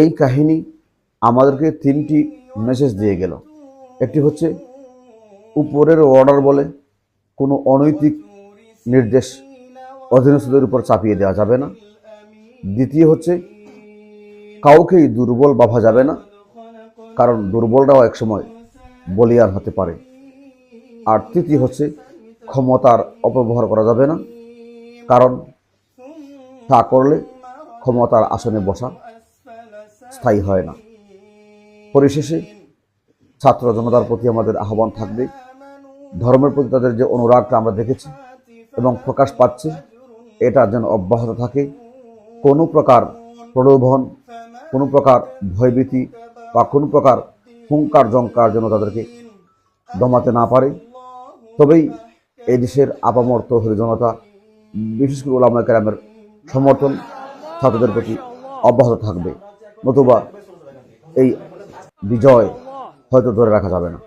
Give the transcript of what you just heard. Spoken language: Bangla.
এই কাহিনী আমাদেরকে তিনটি মেসেজ দিয়ে গেল। একটি হচ্ছে, উপরের অর্ডার বলে কোনো অনৈতিক নির্দেশ অধীনস্থদের উপর চাপিয়ে দেওয়া যাবে না। দ্বিতীয় হচ্ছে, কাউকেই দুর্বল ভাবা যাবে না, কারণ দুর্বলরাও একসময় বলিয়ান হতে পারে। আর তৃতীয় হচ্ছে, ক্ষমতার অপব্যবহার করা যাবে না, কারণ তা করলে ক্ষমতার আসনে বসা স্থায়ী হয় না। পরিশেষে ছাত্র জনতার প্রতি আমাদের আহ্বান থাকবে, ধর্মের প্রতি তাদের যে অনুরাগটা আমরা দেখেছি এবং প্রকাশ পাচ্ছে, এটা যেন অব্যাহত থাকে। কোনো প্রকার প্রলোভন, কোনো প্রকার ভয়ভীতি বা কোনো প্রকার হুঙ্কার জঙ্কার যেন তাদেরকে দমাতে না পারে। তবেই এই দেশের আপামর তৌহিদ জনতা, বিশেষ করে ওলামা কেরামের সমর্থন ছাত্রদের প্রতি অব্যাহত থাকবে। নতুবা এই বিজয় হয়তো ধরে রাখা যাবে না।